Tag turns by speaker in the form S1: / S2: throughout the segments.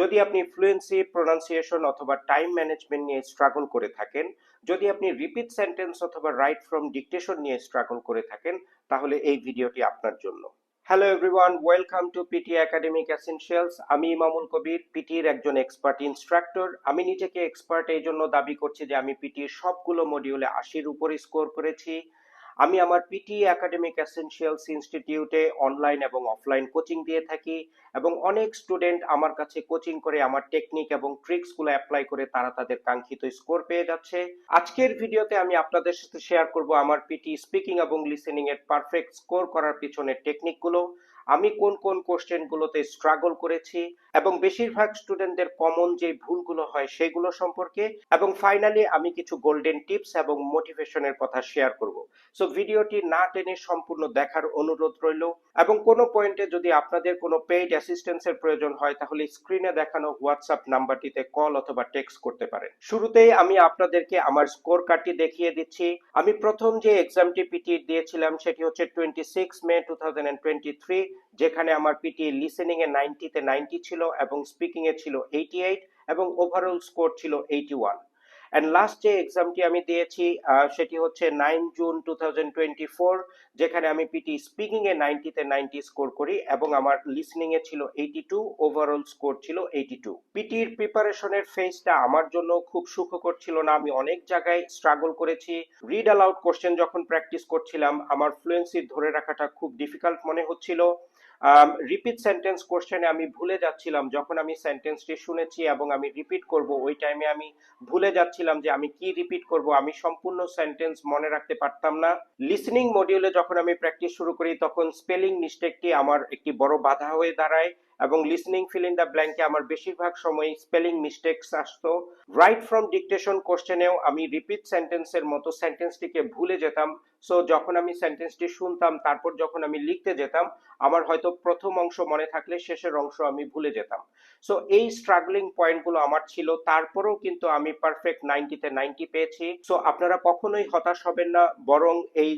S1: যদি আপনি fluency pronunciation অথবা টাইম ম্যানেজমেন্ট নিয়ে স্ট্রাগল করে থাকেন, যদি আপনি রিপিট সেন্টেন্স অথবা রাইট ফ্রম ডিকটেশন নিয়ে স্ট্রাগল করে থাকেন, তাহলে এই ভিডিওটি আপনার জন্য। Hello everyone welcome to PTE academic essentials আমি ইমামুল কবির পিটির একজন এক্সপার্ট ইনস্ট্রাক্টর আমি নিজেকে এক্সপার্ট এই জন্য দাবি করছি যে আমি পিটির সবগুলো মডিউলে আশির উপরে স্কোর করেছি। আমি আমার পিটি একাডেমিক এসেন্সিয়ালস ইনস্টিটিউটে অনলাইন এবং অফলাইন কোচিং দিয়ে থাকি এবং অনেক স্টুডেন্ট আমার কাছে কোচিং করে, আমার টেকনিক এবং ট্রিক্সগুলো অ্যাপ্লাই করে তারা তাদের কাঙ্ক্ষিত স্কোর পেয়ে যাচ্ছে। আজকের ভিডিওতে আমি আপনাদের সাথে শেয়ার করব আমার পিটি স্পিকিং এবং লিসেনিং এর পারফেক্ট স্কোর করার পিছনের টেকনিকগুলো আমি কোন কোন কোশ্চেনগুলোতে স্ট্রাগল করেছি এবং বেশিরভাগ স্টুডেন্টদের কমন যে ভুলগুলো হয় সেগুলো সম্পর্কে এবং ফাইনালি আমি কিছু গোল্ডেন টিপস এবং মোটিভেশনের কথা শেয়ার করব। সো ভিডিওটি না টেনে সম্পূর্ণ দেখার অনুরোধ রইল এবং কোনো পয়েন্টে যদি আপনাদের কোনো পেইড অ্যাসিস্ট্যান্সের প্রয়োজন হয় তাহলে স্ক্রিনে দেখানো হোয়াটসঅ্যাপ নাম্বারটিতে কল অথবা টেক্সট করতে পারেন। শুরুতেই আমি আপনাদেরকে আমার স্কোর কার্ডটি দেখিয়ে দিচ্ছি। আমি প্রথম যে এক্সামটি পিটি দিয়েছিলাম সেটি হচ্ছে টোয়েন্টি সিক্স মে টু যেখানে আমার পিটি লিসেনিং এ নাইনটিতে নাইনটি ছিল এবং স্পিকিং এ ছিল এইটি এইট এবং ওভারঅল স্কোর ছিল এইটি ওয়ান অ্যান্ড লাস্ট যে এক্সামটি আমি দিয়েছি সেটি হচ্ছে nine June two thousand twenty four যেখানে আমি পিটি স্পিকিং এ নাইনটিতে নাইনটি স্কোর করি এবং আমার লিসনিং এ ছিল এইটি টু ওভারঅল স্কোর ছিল এইটি টু পিটির প্রিপারেশনের ফেজটা আমার জন্য খুব সুখকর ছিল না। আমি অনেক জায়গায় স্ট্রাগল করেছি। রিড অ্যালাউড কোশ্চেন যখন প্র্যাকটিস করছিলাম, আমার ফ্লুয়েন্সি ধরে রাখাটা খুব ডিফিকাল্ট মনে হচ্ছিল। রিপিট সেন্টেন্স কোশ্চেনে আমি ভুলে যাচ্ছিলাম, যখন আমি সেন্টেন্সটি শুনেছি এবং আমি রিপিট করব, ওই টাইমে আমি ভুলে যাচ্ছিলাম যে আমি কি রিপিট করব, আমি সম্পূর্ণ সেন্টেন্স মনে রাখতে পারতাম না। লিসনিং মডিউলে যখন আমি প্র্যাকটিস শুরু করি, তখন স্পেলিং মিস্টেকটি আমার একটি বড় বাধা হয়ে দাঁড়ায়। এবং লিসনিং ফিল ইন দ্য ব্ল্যাঙ্কে আমার বেশিরভাগ সময় স্পেলিং মিস্টেকস আসতো। রাইট ফ্রম ডিকটেশন কোশ্চেনেও আমি রিপিট সেন্টেন্সের মতো সেন্টেন্সটিকে ভুলে যেতাম। সো যখন আমি সেন্টেন্সটি শুনতাম, তারপর যখন আমি লিখতে যেতাম, আমার হয়তো প্রথম অংশ মনে থাকলে শেষের অংশ আমি ভুলে যেতাম। সো এই স্ট্রাগলিং পয়েন্টগুলো আমার ছিল। তারপরেও কিন্তু আমি পারফেক্ট নাইনটিতে নাইনটি পেয়েছি। সো আপনারা কখনোই হতাশ হবেন না। বরং এই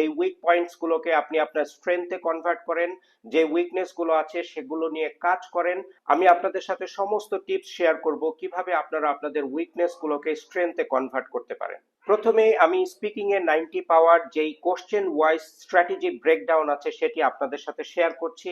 S1: এই উইক পয়েন্টস গুলোকে আপনি আপনার স্ট্রেংথে কনভার্ট করেন। যে উইকনেসগুলো আছে, সেগুলো নিয়ে কাজ করেন। আমি আপনাদের সাথে সমস্ত টিপস শেয়ার করব কীভাবে আপনারা আপনাদের উইকনেস গুলোকে স্ট্রেংথে কনভার্ট করতে পারেন। প্রথমে আমি স্পিকিং এর নাইনটি পাওয়ার যেই কোশ্চেন ওয়াইজ স্ট্র্যাটেজি ব্রেকডাউন আছে সেটি আপনাদের সাথে শেয়ার করছি।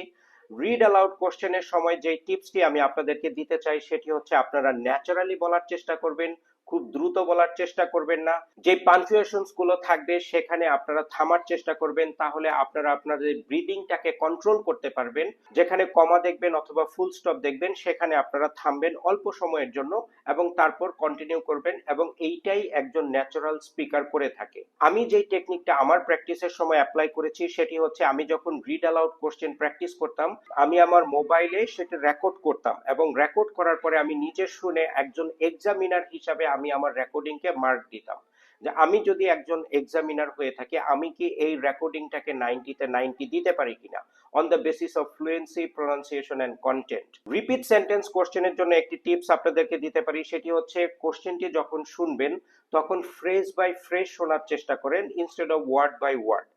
S1: রিড অ্যালাউড কোশ্চেনের সময় যে টিপসটি আমি আপনাদেরকে দিতে চাই সেটি হচ্ছে আপনারা ন্যাচারালি বলার চেষ্টা করবেন খুব দ্রুত বলার চেষ্টা করবেন না। যে পাঞ্চুয়েশনসগুলো থাকবে, সেখানে আপনারা থামার চেষ্টা করবেন, তাহলে আপনারা আপনাদের ব্রিদিংটাকে কন্ট্রোল করতে পারবেন। যেখানে কমা দেখবেন অথবা ফুল স্টপ দেখবেন, সেখানে আপনারা থামবেন অল্প সময়ের জন্য এবং তারপর কন্টিনিউ করবেন এবং এইটাই একজন ন্যাচারাল স্পিকার করে থাকে। আমি যেই টেকনিকটা আমার প্র্যাকটিসের সময় অ্যাপ্লাই করেছি, সেটি হচ্ছে আমি যখন রিড অ্যালাউড কোশ্চেন প্র্যাকটিস করতাম, আমি আমার মোবাইলে সেটা রেকর্ড করতাম এবং রেকর্ড করার পরে আমি নিজে শুনে একজন এক্সামিনার হিসাবে আমি আমার রেকর্ডিংকে মার্ক দিতাম। যে আমি যদি একজন এক্সামিনার হয়ে থাকি, আমি কি এই রেকর্ডিংটাকে নাইনটিতে নাইনটি দিতে পারি কিনা? On the basis of fluency pronunciation and content repeat sentence কোশ্চেনের জন্য একটি টিপস আপনাদেরকে দিতে পারি, সেটি হচ্ছে কোশ্চেনটি যখন শুনবেন, তখন ফ্রেজ বাই ফ্রেজ শোনার চেষ্টা করেন instead of word by word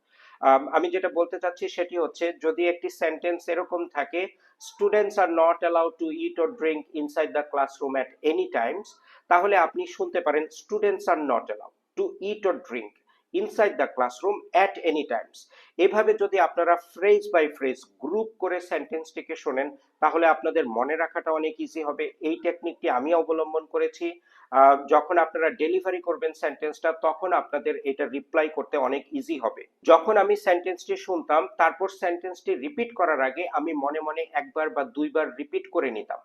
S1: আমি যেটা বলতে চাচ্ছি সেটি হচ্ছে, যদি একটি সেন্টেন্স এরকম থাকে students are not allowed to eat or drink inside the classroom at any times তাহলে আপনি শুনতে পারেন students are not allowed to eat or drink inside the classroom at any times এভাবে যদি আপনারা ফ্রেজ বাই ফ্রেজ গ্রুপ করে সেন্টেন্সটিকে শোনেন, তাহলে আপনাদের মনে রাখাটা অনেক ইজি হবে। এই টেকনিকটি আমি অবলম্বন করেছি। যখন আপনারা ডেলিভারি করবেন সেন্টেন্সটা তখন আপনাদের এটা রিপ্লাই করতে অনেক ইজি হবে। যখন আমি সেন্টেন্সটি শুনতাম, তারপর সেন্টেন্সটি রিপিট করার আগে আমি মনে মনে একবার বা দুইবার রিপিট করে নিতাম।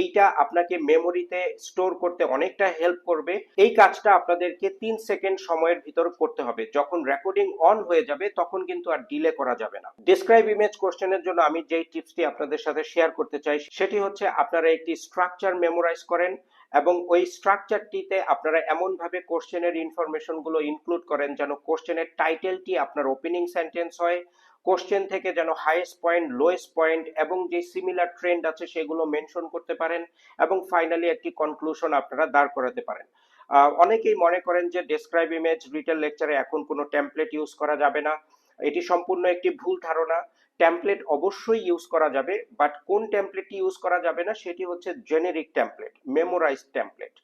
S1: এইটা আপনাকে মেমোরিতে স্টোর করতে অনেকটা হেল্প করবে। এই কাজটা আপনাদেরকে তিন সেকেন্ড সময়ের ভিতর করতে হবে। যখন রেকর্ডিং অন হয়ে যাবে, তখন কিন্তু আর ডিলে করা যাবে না। ডিসক্রাইব ইমেজ কোশ্চেনের জন্য আমি যেই টিপসটি আপনাদের সাথে শেয়ার করতে চাই, সেটি হচ্ছে আপনারা একটি স্ট্রাকচার মেমোরাইজ করেন এবং ওই স্ট্রাকচারটিতে আপনারা এমন ভাবে কোশ্চেনের ইনফরমেশনগুলো ইনক্লুড করেন যেন কোশ্চেনের টাইটেলটি আপনার ওপেনিং সেন্টেন্স হয় কোশ্চেন থেকে যেন হাইয়েস্ট পয়েন্ট লোয়েস্ট পয়েন্ট এবং যে সিমিলার ট্রেন্ড আছে সেগুলো মেনশন করতে পারেন এবং ফাইনালি একটি কনক্লুশন আপনারা দাঁড় করাতে পারেন। অনেকেই মনে করেন যে ডেসক্রাইব ইমেজ রিটেল লেকচারে এখন কোনো টেমপ্লেট ইউজ করা যাবে না। এটি সম্পূর্ণ একটি ভুল ধারণা। টেমপ্লেট অবশ্যই ইউজ করা যাবে বাট কোন টেমপ্লেটটি ইউজ করা যাবে না সেটি হচ্ছে generic template memorize template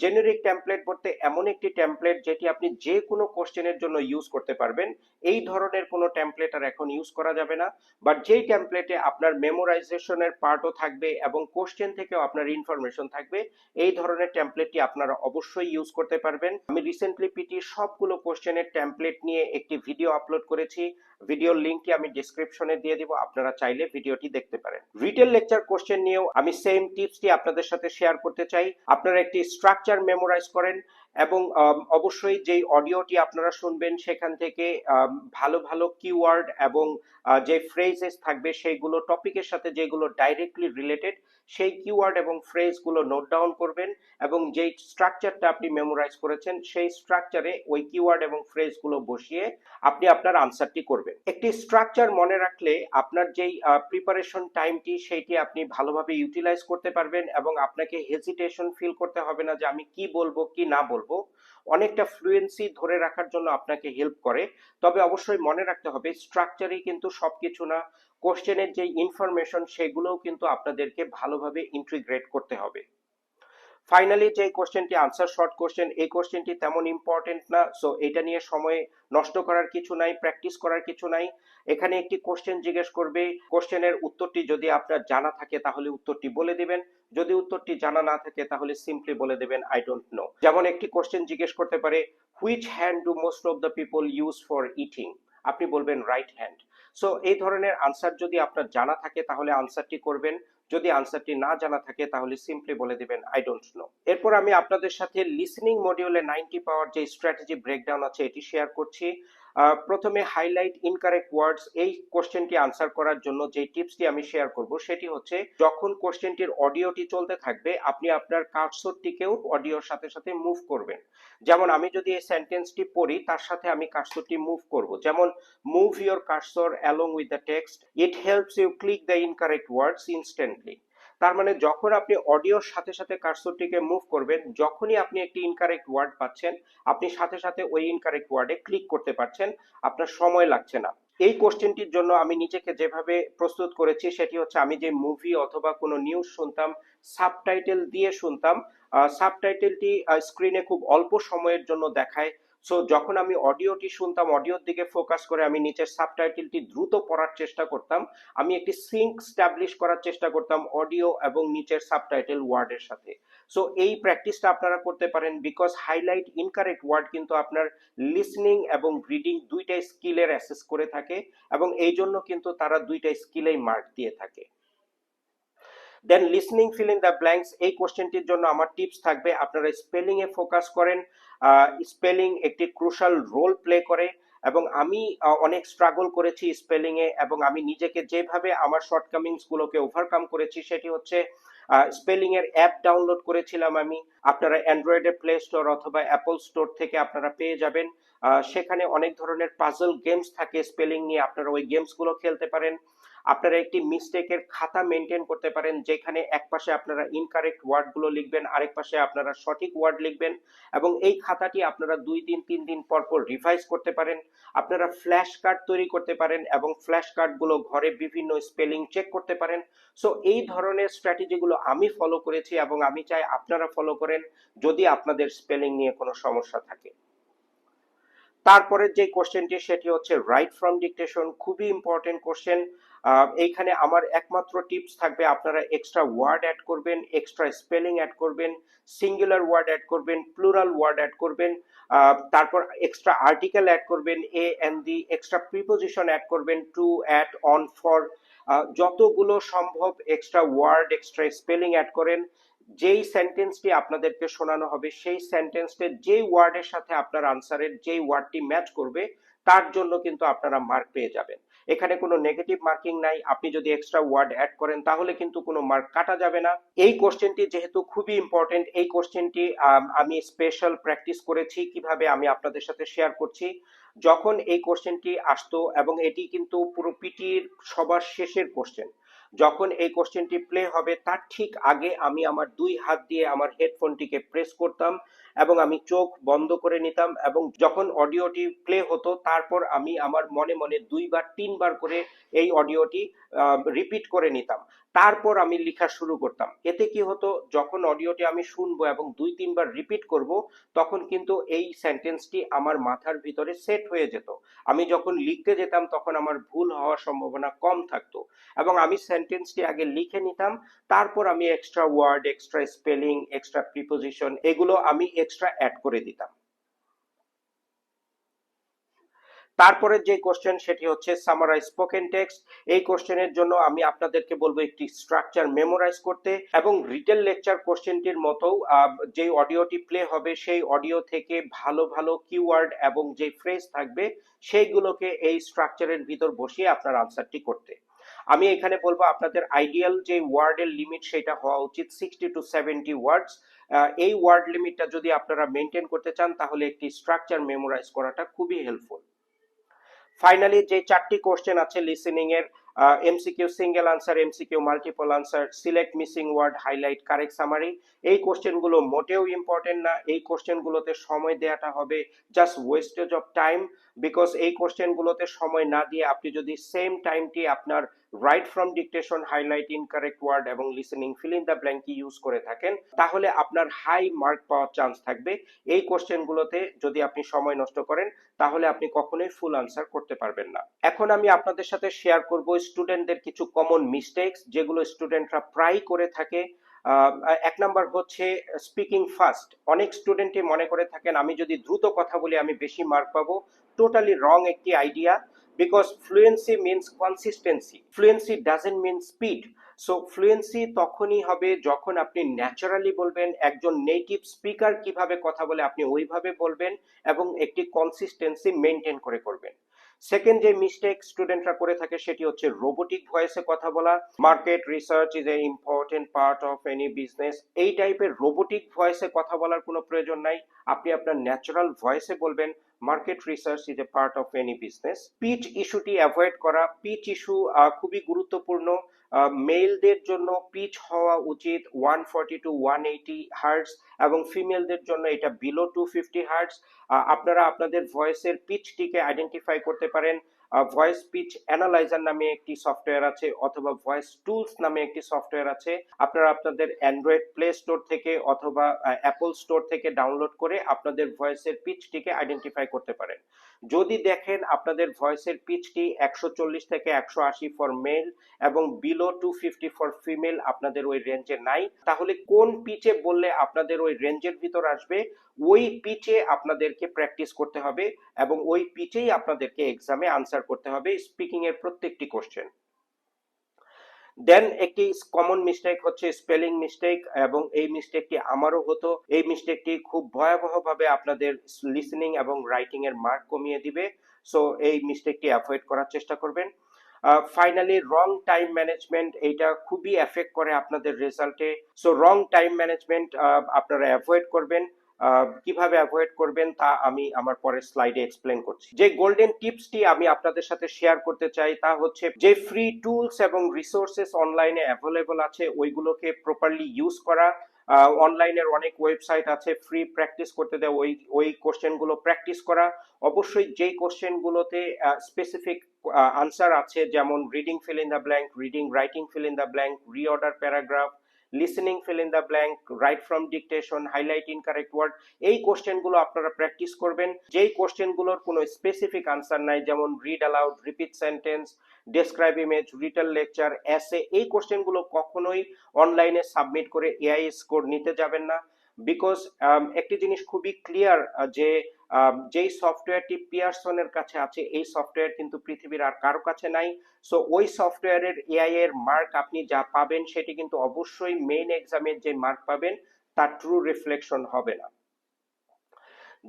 S1: generic template বলতে এমন একটি টেমপ্লেট যেটি আপনি যে কোনো কোশ্চেনের জন্য ইউজ করতে পারবেন। এই ধরনের কোনো টেমপ্লেট আর এখন ইউজ করা যাবে না। বাট যেই টেমপ্লেটে আপনার মেমোরাইজেশনের পার্টও থাকবে এবং কোশ্চেন থেকেও আপনার ইনফরমেশন থাকবে, এই ধরনের টেমপ্লেটটি আপনারা অবশ্যই ইউজ করতে পারবেন। আমি রিসেন্টলি পিটি সবগুলো কোশ্চেনের টেমপ্লেট নিয়ে একটি ভিডিও আপলোড করেছি। ভিডিওর লিঙ্কটি আমি ডিসক্রিপশনে দিয়ে দিব, আপনারা চাইলে ভিডিওটি দেখতে পারেন। রিটেল লেকচার কোশ্চেন নিয়েও আমি সেম টিপসটি আপনাদের সাথে শেয়ার করতে চাই। আপনারা একটি স্ট্রাকচার মেমোরাইজ করেন এবং অবশ্যই যেই অডিওটি আপনারা শুনবেন সেখান থেকে ভালো ভালো কিওয়ার্ড এবং যে ফ্রেজেস থাকবে সেইগুলো টপিকের সাথে যেগুলো ডাইরেক্টলি রিলেটেড সেই কিওয়ার্ড এবং ফ্রেজগুলো নোট ডাউন করবেন এবং যেই স্ট্রাকচারটা আপনি মেমোরাইজ করেছেন সেই স্ট্রাকচারে ওই কিওয়ার্ড এবং ফ্রেজগুলো বসিয়ে আপনি আপনার আনসারটি করবেন। একটি স্ট্রাকচার মনে রাখলে আপনার যেই প্রিপারেশন টাইমটি সেইটি আপনি ভালোভাবে ইউটিলাইজ করতে পারবেন এবং আপনাকে হেজিটেশন ফিল করতে হবে না যে আমি কি বলব, কি না বলব। অনেকটা ফ্লুয়েন্সি ধরে রাখার জন্য আপনাকে হেল্প করে। তবে অবশ্যই মনে রাখতে হবে স্ট্রাকচারই কিন্তু সব কিছু না। কোশ্চেনের যে ইনফরমেশন সেগুলোও কিন্তু আপনাদেরকে ভালোভাবে ইন্টিগ্রেট করতে হবে। ফাইনালি যে কোশ্চেনটি আনসার শর্ট কোশ্চেন এই কোশ্চেনটি তেমন ইম্পর্টেন্ট না। সো এটা নিয়ে সময় নষ্ট করার কিছু নাই প্র্যাকটিস করার কিছু নাই। এখানে একটি কোশ্চেন জিজ্ঞেস করবে কোশ্চেনের উত্তরটি যদি আপনার জানা থাকে, তাহলে উত্তরটি বলে দিবেন। যদি উত্তরটি জানা না থাকে, তাহলে সিম্পলি বলে দেবেন আই ডোন্ট নো যেমন একটি কোশ্চেন জিজ্ঞেস করতে পারে which hand do most of the people use for eating আপনি বলবেন রাইট হ্যান্ড সো এই ধরনের আনসার যদি আপনার জানা থাকে, তাহলে আনসারটি করবেন। যদি আনসারটি না জানা থাকে, তাহলে সিম্পলি বলে দিবেন আই ডোন্ট নো এরপর আমি আপনাদের সাথে লিসনিং মডিউলে নাইনটি পাওয়ার যে স্ট্র্যাটেজি ব্রেকডাউন আছে, এটি শেয়ার করছি। প্রথমে হাইলাইট ইনকারেক্ট ওয়ার্ডস এই কোশ্চেনটি আনসার করার জন্য যে টিপসটি আমি শেয়ার করব, সেটি হচ্ছে যখন কোশ্চেনটির অডিওটি চলতে থাকবে, আপনি আপনার কার্সরটিকেও অডিওর সাথে সাথে মুভ করবেন। যেমন আমি যদি এই সেন্টেন্সটি পড়ি, তার সাথে আমি কার্সরটি মুভ করব। যেমন move your cursor along with the text it helps you click the incorrect words instantly তার মানে যখন আপনি অডিওর সাথে সাথে কার্সরটিকে মুভ করবেন, যখনই আপনি একটি ইনকারেক্ট ওয়ার্ড পাচ্ছেন, আপনি সাথে সাথে ওই ইনকারেক্ট ওয়ার্ডে ক্লিক করতে পারছেন, আপনার সময় লাগছে না। এই কোশ্চেনটির জন্য আমি নিজেকে যেভাবে প্রস্তুত করেছি, সেটি হচ্ছে আমি যে মুভি অথবা কোনো নিউজ শুনতাম সাবটাইটেল দিয়ে শুনতাম সাবটাইটেলটি স্ক্রিনে খুব অল্প সময়ের জন্য দেখায় সো যখন আমি অডিওটি শুনতাম, অডিওর দিকে ফোকাস করে আমি নিচের সাবটাইটেলটি দ্রুত পড়ার চেষ্টা করতাম। আমি একটি সিঙ্ক স্টাবলিশ করার চেষ্টা করতাম অডিও এবং নিচের সাবটাইটেল ওয়ার্ডের সাথে। সো এই প্র্যাকটিসটা আপনারা করতে পারেন বিকজ হাইলাইট ইনকারেক্ট ওয়ার্ড কিন্তু আপনার লিসনিং এবং রিডিং দুইটাই স্কিলের অ্যাসেস করে থাকে এবং এই জন্য কিন্তু তারা দুইটাই স্কিলেই মার্ক দিয়ে থাকে। Then listening fill in the blanks এই কোশ্চেনটির জন্য আমার টিপস থাকবে। আপনারা স্পেলিংয়ে ফোকাস করেন। স্পেলিং একটি ক্রুশাল রোল প্লে করে এবং আমি অনেক স্ট্রাগল করেছি স্পেলিং এ এবং আমি নিজেকে যেভাবে আমার শর্টকামিংস গুলোকে ওভারকাম করেছি সেটি হচ্ছে স্পেলিং এর অ্যাপ ডাউনলোড করেছিলাম আমি। আপনারা অ্যান্ড্রয়েডের প্লে স্টোর অথবা অ্যাপল স্টোর থেকে আপনারা পেয়ে যাবেন। সেখানে অনেক ধরনের পাজল গেমস থাকে স্পেলিং নিয়ে। আপনারা ওই গেমসগুলো খেলতে পারেন। আপনারা একটি মিস্টেকের খাতা মেনটেন করতে পারেন, যেখানে এক পাশে আপনারা ইনকারেক্ট ওয়ার্ডগুলো লিখবেন, আরেক পাশে আপনারা সঠিক ওয়ার্ড লিখবেন, এবং এই খাতাটি আপনারা দুই দিন, তিন দিন পর পর রিভাইজ করতে পারেন। আপনারা ফ্ল্যাশ কার্ড তৈরি করতে পারেন এবং ফ্ল্যাশ কার্ডগুলো ঘরে বিভিন্ন স্পেলিং চেক করতে পারেন। সো এই ধরনের স্ট্র্যাটেজিগুলো আমি ফলো করেছি এবং আমি চাই আপনারা ফলো করেন যদি আপনাদের স্পেলিং নিয়ে কোনো সমস্যা থাকে। তারপরে যে কোশ্চেনটি সেটি হচ্ছে রাইট ফ্রম ডিকটেশন খুবই ইম্পর্টেন্ট কোশ্চেন এইখানে আমার একমাত্র টিপস থাকবে, আপনারা এক্সট্রা ওয়ার্ড অ্যাড করবেন এক্সট্রা স্পেলিং অ্যাড করবেন সিঙ্গুলার ওয়ার্ড অ্যাড করবেন প্লুরাল ওয়ার্ড অ্যাড করবেন তারপর এক্সট্রা আর্টিকেল অ্যাড করবেন a an the extra preposition add করবেন টু অ্যাট অন ফর যতগুলো সম্ভব extra word extra spelling add করেন, যেই সেন্টেন্সটি আপনাদেরকে শোনানো হবে, সেই সেন্টেন্সটি যেই ওয়ার্ডের সাথে আপনার আনসারের যেই ওয়ার্ডটি ম্যাচ করবে, তার জন্য কিন্তু আপনারা মার্ক পেয়ে যাবেন। এখানে কোনো নেগেটিভ মার্কিং নাই। আপনি যদি এক্সট্রা ওয়ার্ড অ্যাড করেন, তাহলে কিন্তু কোনো মার্ক কাটা যাবে না। এই কোশ্চেনটি যেহেতু খুবই ইম্পর্টেন্ট এই কোশ্চেনটি আমি স্পেশাল প্র্যাকটিস করেছি, কীভাবে আমি আপনাদের সাথে শেয়ার করছি। যখন এই কোশ্চেনটি আসতো, এবং এটি কিন্তু পুরো পিটির সবার শেষের কোশ্চেন যখন এই কোশ্চেনটি প্লে হবে, তার ঠিক আগে আমি আমার দুই হাত দিয়ে আমার হেডফোনটিকে প্রেস করতাম। এবং আমি চোখ বন্ধ করে নিতাম এবং যখন অডিওটি প্লে হতো, তারপর আমি আমার মনে মনে দুইবার, তিনবার করে এই অডিওটি রিপিট করে নিতাম। তারপর আমি লেখা শুরু করতাম। এতে কি হতো, যখন অডিওটি আমি শুনব এবং দুই, তিনবার রিপিট করব, তখন কিন্তু এই সেন্টেন্সটি আমার মাথার ভিতরে সেট হয়ে যেত। আমি যখন লিখতে যেতাম, তখন আমার ভুল হওয়ার সম্ভাবনা কম থাকতো এবং আমি সেন্টেন্সটি আগে লিখে নিতাম। তারপর আমি extra word extra spelling extra preposition এগুলো আমি এক্সট্রা অ্যাড করে দিতাম। তারপরে যে কোশ্চেন সেটি হচ্ছে সামারাইজ স্পোকেন টেক্সট এই কোশ্চেনের জন্য আমি আপনাদেরকে বলব একটি স্ট্রাকচার মেমোরাইজ করতে এবং রিটেল লেকচার কোশ্চেনটির মতো যে অডিওটি প্লে হবে সেই অডিও থেকে ভালো ভালো কিওয়ার্ড এবং যে ফ্রেজ থাকবে সেইগুলোকে এই স্ট্রাকচারের ভিতর বসিয়ে আপনার আনসারটি করতে। আমি এখানে বলব আপনাদের আইডিয়াল যে ওয়ার্ডের লিমিট সেটা হওয়া উচিত সিক্সটি টু সেভেন্টি ওয়ার্ডস এই ওয়ার্ড লিমিটটা যদি আপনারা মেনটেন করতে চান, তাহলে একটি স্ট্রাকচার মেমোরাইজ করাটা খুবই হেল্পফুল ফাইনালি যে চারটি কোশ্চেন আছে লিসেনিং এর MCQ single answer MCQ multiple answer select missing word highlight correct summary এই কোশ্চেনগুলো মোটেও ইম্পর্টেন্ট না। এই কোশ্চেনগুলোতে সময় দেওয়াটা হবে just wastage of time because এই কোশ্চেনগুলোতে সময় না দিয়ে আপনি যদি সেম টাইমটি আপনার write from dictation highlight incorrect word এবং listening fill in the blank use করে থাকেন, তাহলে আপনার হাই মার্ক পাওয়ার চান্স থাকবে। এই কোশ্চেনগুলোতে যদি আপনি সময় নষ্ট করেন, তাহলে আপনি কখনোই ফুল আনসার করতে পারবেন না। এখন আমি আপনাদের সাথে শেয়ার করব স্টুডেন্টদের কিছু কমন মিস্টেক্স যেগুলো স্টুডেন্টরা প্রায় করে থাকে। এক নাম্বার হচ্ছে স্পিকিং ফাস্ট অনেক স্টুডেন্টই মনে করে থাকেন, আমি যদি দ্রুত কথা বলি, আমি বেশি মার্ক পাবো। টোটালি রং একটি idea because fluency means consistency fluency doesn't mean speed so fluency তখনই হবে যখন আপনি ন্যাচারালি বলবেন, একজন নেটিভ স্পিকার কীভাবে কথা বলে আপনি ওইভাবে বলবেন এবং একটি কনসিস্টেন্সি মেনটেন করে করবেন। সেকেন্ড যে মিস্টেক স্টুডেন্টরা করে থাকে সেটি হচ্ছে রোবোটিক ভয়েসে কথা বলা market research is a important part of any business এই টাইপের রোবোটিক ভয়েসে কথা বলার কোনো প্রয়োজন নাই। আপনি আপনার ন্যাচারাল ভয়েসে বলবেন market research is a part of any business pitch ইস্যুটি avoid করা পিচ ইস্যু খুবই গুরুত্বপূর্ণ। মেলদের জন্য পিচ হওয়া উচিত one forty to one eighty hertz এবং ফিমেলদের জন্য এটা বিলো টু ফিফটি হার্টস আপনারা আপনাদের ভয়েসের পিচটিকে আইডেন্টিফাই করতে পারেন। ভয়েস পিচ অ্যানালাইজার নামে একটি সফটওয়্যার আছে অথবা ভয়েস টুলস নামে একটি সফটওয়্যার আছে। আপনারা আপনাদের অ্যান্ড্রয়েড প্লে স্টোর থেকে অথবা অ্যাপল স্টোর থেকে ডাউনলোড করে আপনাদের ভয়েসের পিচটিকে আইডেন্টিফাই করতে পারেন। যদি দেখেন আপনাদের ভয়েসের পিচটি একশো চল্লিশ থেকে একশো আশি ফর মেল এবং below to fifty for female আপনাদের ওই রেঞ্জে নাই, তাহলে কোন পিচে বললে আপনাদের ওই রেঞ্জের ভিতর আসবে? ওই পিচে আপনাদেরকে প্র্যাকটিস করতে হবে এবং ওই পিচেই আপনাদেরকে এক্সামে আনসার করতে হবে স্পিকিং এর প্রত্যেকটি কোশ্চেন দেন একটি কমন মিস্টেক হচ্ছে স্পেলিং মিস্টেক এবং এই মিস্টেকটি আমারও হতো। এই মিস্টেকটি খুব ভয়াবহভাবে আপনাদের লিসেনিং এবং রাইটিং এর মার্ক কমিয়ে দিবে। সো এই মিস্টেকটি অ্যাভয়েড করার চেষ্টা করবেন। ফাইনালি রং টাইম ম্যানেজমেন্ট এইটা খুবই এফেক্ট করে আপনাদের রেজাল্টে সো রং টাইম ম্যানেজমেন্ট আপনারা অ্যাভয়েড করবেন। কীভাবে অ্যাভয়েড করবেন তা আমি আমার পরের স্লাইডে এক্সপ্লেন করছি। যে গোল্ডেন টিপসটি আমি আপনাদের সাথে শেয়ার করতে চাই তা হচ্ছে যে ফ্রি টুলস এবং রিসোর্সেস অনলাইনে অ্যাভেলেবল আছে, ওইগুলোকে প্রপারলি ইউজ করা। অনলাইনের অনেক ওয়েবসাইট আছে ফ্রি প্র্যাকটিস করতে দেয় ওই ওই কোশ্চেনগুলো প্র্যাকটিস করা। অবশ্যই যেই কোশ্চেনগুলোতে স্পেসিফিক আনসার আছে, যেমন reading fill in the blank reading writing fill in the blank reorder paragraph listening fill in the blank write from dictation highlight incorrect word এই কোশ্চেনগুলো আপনারা প্র্যাকটিস করবেন। যেই কোশ্চেনগুলোর কোনো স্পেসিফিক আনসার নাই, যেমন read aloud repeat sentence describe image retell lecture essay এই কোশ্চেনগুলো কখনোই অনলাইনে সাবমিট করে এআই স্কোর নিতে যাবেন না। বিকজ একটি জিনিস খুবই ক্লিয়ার যে যেই সফটওয়্যারটি পিয়ারসনের কাছে আছে, এই সফটওয়্যার কিন্তু পৃথিবীর আর কারও কাছে নাই। সো ওই সফটওয়্যারের এআই এর মার্ক আপনি যা পাবেন, সেটি কিন্তু অবশ্যই মেইন এক্সামের যে মার্ক পাবেন, তার ট্রু রিফ্লেকশন হবে না।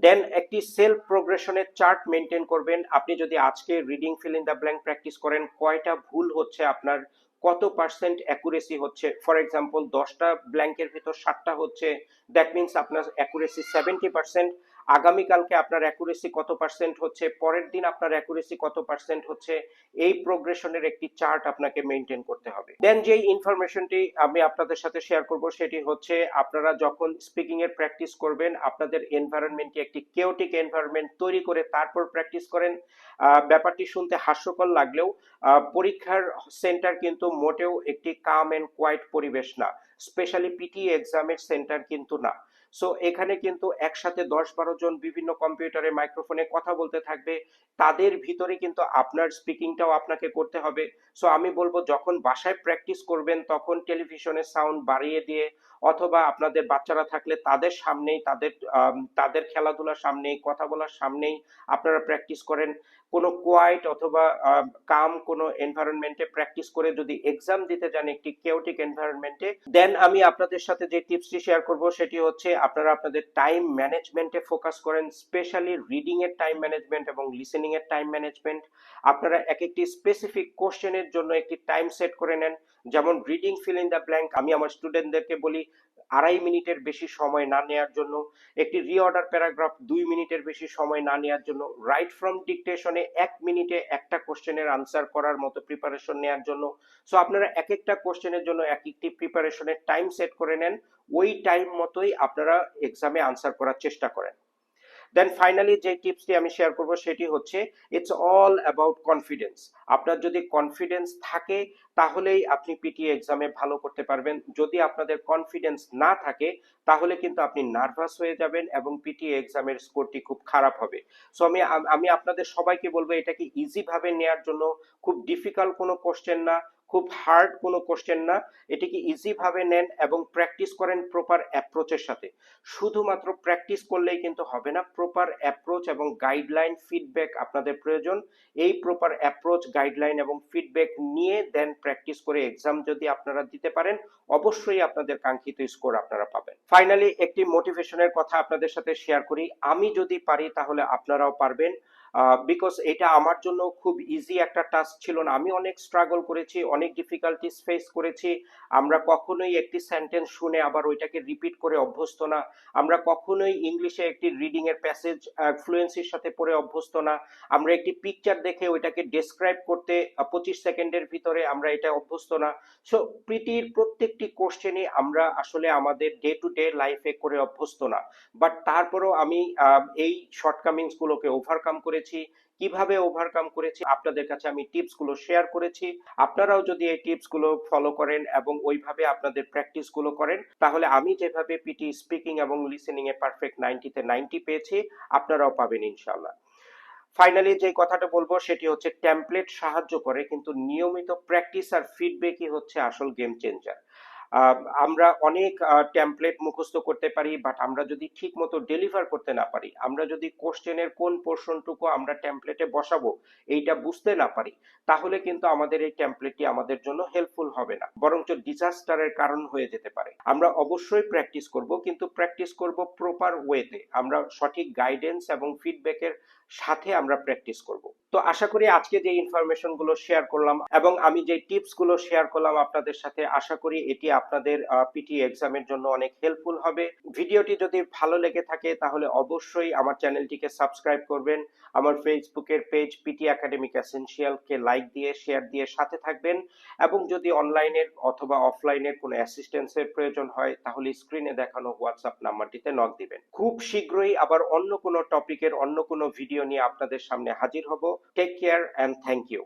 S1: দেন একটি সেলফ প্রোগ্রেশনের চার্ট মেনটেন করবেন। আপনি যদি আজকে reading fill in the blank practice করেন, কয়টা ভুল হচ্ছে আপনার, কত পার্সেন্ট অ্যাকুরেসি হচ্ছে? ফর এক্সাম্পল দশটা ব্ল্যাঙ্কের ভিতর সাতটা হচ্ছে দ্যাট মিনস আপনার অ্যাকুরেসি সেভেন্টি পার্সেন্ট আগামীকালকে আপনার অ্যাকুরেসি কত পার্সেন্ট হচ্ছে? পরের দিন আপনার অ্যাকুরেসি কত পার্সেন্ট হচ্ছে? এই প্রোগ্রেশনের একটি চার্ট আপনাকে মেনটেন করতে হবে। দেন যেই ইনফরমেশনটি আমি আপনাদের সাথে শেয়ার করব, সেটি হচ্ছে আপনারা যখন স্পিকিং এর প্র্যাকটিস করবেন, আপনাদের এনভায়রনমেন্টে একটি কেওটিক এনভায়রনমেন্ট তৈরি করে তারপর প্র্যাকটিস করেন। ব্যাপারটি শুনতে হাস্যকর লাগলেও পরীক্ষার সেন্টার কিন্তু মোটেও একটি কাম এন্ড কোয়াইট পরিবেশ না। স্পেশালি পিটি এক্সামের সেন্টার কিন্তু না। সো এখানে কিন্তু একসাথে দশ বারো জন বিভিন্ন কম্পিউটারে মাইক্রোফোনে কথা বলতে থাকবে। তাদের ভিতরে কিন্তু আপনার স্পিকিংটাও আপনাকে করতে হবে। সো আমি বলব, যখন বাসায় প্র্যাকটিস করবেন, তখন টেলিভিশনের সাউন্ড বাড়িয়ে দিয়ে অথবা আপনাদের বাচ্চারা থাকলে তাদের সামনেই, তাদের তাদের খেলাধুলার সামনেই, কথা বলার সামনেই আপনারা প্র্যাকটিস করেন। কোনো কোয়াইট অথবা কাম কোনো এনভায়রনমেন্টে প্র্যাকটিস করে যদি এক্সাম দিতে যান একটি কেওটিক এনভায়রনমেন্টে দেন আমি আপনাদের সাথে যে টিপসটি শেয়ার করব সেটি হচ্ছে আপনারা আপনাদের টাইম ম্যানেজমেন্টে ফোকাস করেন স্পেশালি রিডিং এর টাইম ম্যানেজমেন্ট এবং লিসেনিং এর টাইম ম্যানেজমেন্ট আপনারা এক একটি স্পেসিফিক কোশ্চেনের জন্য একটি টাইম সেট করে নেন। যেমন reading fill in the blank আমি আমার স্টুডেন্টদেরকে বলি, আড়াই মিনিটের বেশি সময় না নেওয়ার জন্য, একটি রিঅর্ডার প্যারাগ্রাফ দুই মিনিটের বেশি সময় না নেওয়ার জন্য রাইট ফ্রম ডিকটেশনে এক মিনিটে একটা কোশ্চেনের আনসার করার মতো প্রিপারেশন নেওয়ার জন্য। সো আপনারা এক একটা কোশ্চেনের জন্য এক একটি প্রিপারেশনের টাইম সেট করে নেন, ওই টাইম মতোই আপনারা এক্সামে আনসার করার চেষ্টা করেন। দেন ফাইনালি যে টিপসটি আমি শেয়ার করব, সেটি হচ্ছে ইটস অল অ্যাবাউট কনফিডেন্স আপনার যদি কনফিডেন্স থাকে, তাহলেই আপনি পিটি এক্সামে ভালো করতে পারবেন। যদি আপনাদের কনফিডেন্স না থাকে, তাহলে কিন্তু আপনি নার্ভাস হয়ে যাবেন এবং পিটি এক্সামের স্কোরটি খুব খারাপ হবে। সো আমি আমি আপনাদের সবাইকে বলব, এটাকে ইজি ভাবে নেয়ার জন্য খুব ডিফিকাল্ট কোনো কোশ্চেন না। খুব হার্ড কোনো কোশ্চেন না। এটিকে ইজি ভাবে নেন এবং প্র্যাকটিস করেন প্রপার অ্যাপ্রোচের সাথে। শুধুমাত্র প্র্যাকটিস করলেই কিন্তু হবে না প্রপার অ্যাপ্রোচ এবং গাইডলাইন ফিডব্যাক আপনাদের প্রয়োজন। এই প্রপার অ্যাপ্রোচ গাইডলাইন এবং ফিডব্যাক নিয়ে দেন প্র্যাকটিস করে এক্সাম যদি আপনারা দিতে পারেন, অবশ্যই আপনাদের কাঙ্ক্ষিত স্কোর আপনারা পাবেন। ফাইনালি একটি মোটিভেশনের কথা আপনাদের সাথে শেয়ার করি। আমি যদি পারি তাহলে আপনারাও পারবেন। বিকজ এটা আমার জন্য খুব ইজি একটা টাস্ক ছিল না। আমি অনেক স্ট্রাগল করেছি, অনেক ডিফিকাল্টিস ফেস করেছি। আমরা কখনোই একটি সেন্টেন্স শুনে আবার ওইটাকে রিপিট করে অভ্যস্ত না। আমরা কখনোই ইংলিশে একটি রিডিং এর প্যাসেজ ফ্লুয়েন্সির সাথে পড়ে অভ্যস্ত না। আমরা একটি পিকচার দেখে ওইটাকে ডেসক্রাইব করতে পঁচিশ সেকেন্ডের ভিতরে আমরা এটা অভ্যস্ত না। সো প্রীতির প্রত্যেকটি কোশ্চেনই আমরা আসলে আমাদের ডে টু ডে লাইফে করে অভ্যস্ত না। বাট তারপরেও আমি এই শর্টকামিংস গুলোকে ওভারকাম করেছি, কীভাবে ওভারকাম করেছি, আপনাদের কাছে আমি টিপসগুলো শেয়ার করেছি। আপনারাও যদি এই টিপসগুলো ফলো করেন এবং ওইভাবে আপনাদের প্র্যাকটিসগুলো করেন, তাহলে আমি যেভাবে পিটি স্পিকিং এবং লিসেনিং এ পারফেক্ট নাইনটিতে নাইনটি পেয়েছি, আপনারাও পাবেন ইনশাল্লাহ ফাইনালি যে কথাটা বলব, সেটি হচ্ছে টেমপ্লেট সাহায্য করে, কিন্তু নিয়মিত প্র্যাকটিস আর ফিডব্যাকই হচ্ছে আসল গেম চেঞ্জার আমরা অনেক টেমপ্লেট মুখস্থ করতে পারি বাট আমরা যদি ঠিক মতো ডেলিভার করতে না পারি, আমরা যদি কোশ্চেনের কোন পোর্শনটুকু আমরা টেমপ্লেটে বসাবো, এইটা বুঝতে না পারি, তাহলে কিন্তু আমাদের এই টেমপ্লেটটি আমাদের জন্য হেল্পফুল হবে না, বরঞ্চ ডিজাস্টারের কারণ হয়ে যেতে পারে। আমরা অবশ্যই প্র্যাকটিস করব, কিন্তু প্র্যাকটিস করব প্রপার ওয়েতে আমরা সঠিক গাইডেন্স এবং ফিডব্যাকের সাথে আমরা প্র্যাকটিস করব। তো আশা করি আজকে যে ইনফরমেশনগুলো শেয়ার করলাম এবং আমি যে টিপসগুলো শেয়ার করলাম আপনাদের সাথে, আশা করি এটি আপনাদের পিটি এক্সামের জন্য অনেক হেল্পফুল হবে। ভিডিওটি যদি ভালো লেগে থাকে, তাহলে অবশ্যই আমার চ্যানেলটিকে সাবস্ক্রাইব করবেন। আমার ফেসবুকের পেজ পিটি একাডেমিক এসেনশিয়াল কে লাইক দিয়ে শেয়ার দিয়ে সাথে থাকবেন। এবং যদি অনলাইনের অথবা অফলাইনের কোনো অ্যাসিস্ট্যান্সের প্রয়োজন হয়, তাহলে স্ক্রিনে দেখানো হোয়াটসঅ্যাপ নাম্বারটিতে নক দিবেন। খুব শীঘ্রই আবার অন্য কোনো টপিকের অন্য কোনো ভিডিও নিয়ে আপনাদের সামনে হাজির হব। Take care and thank you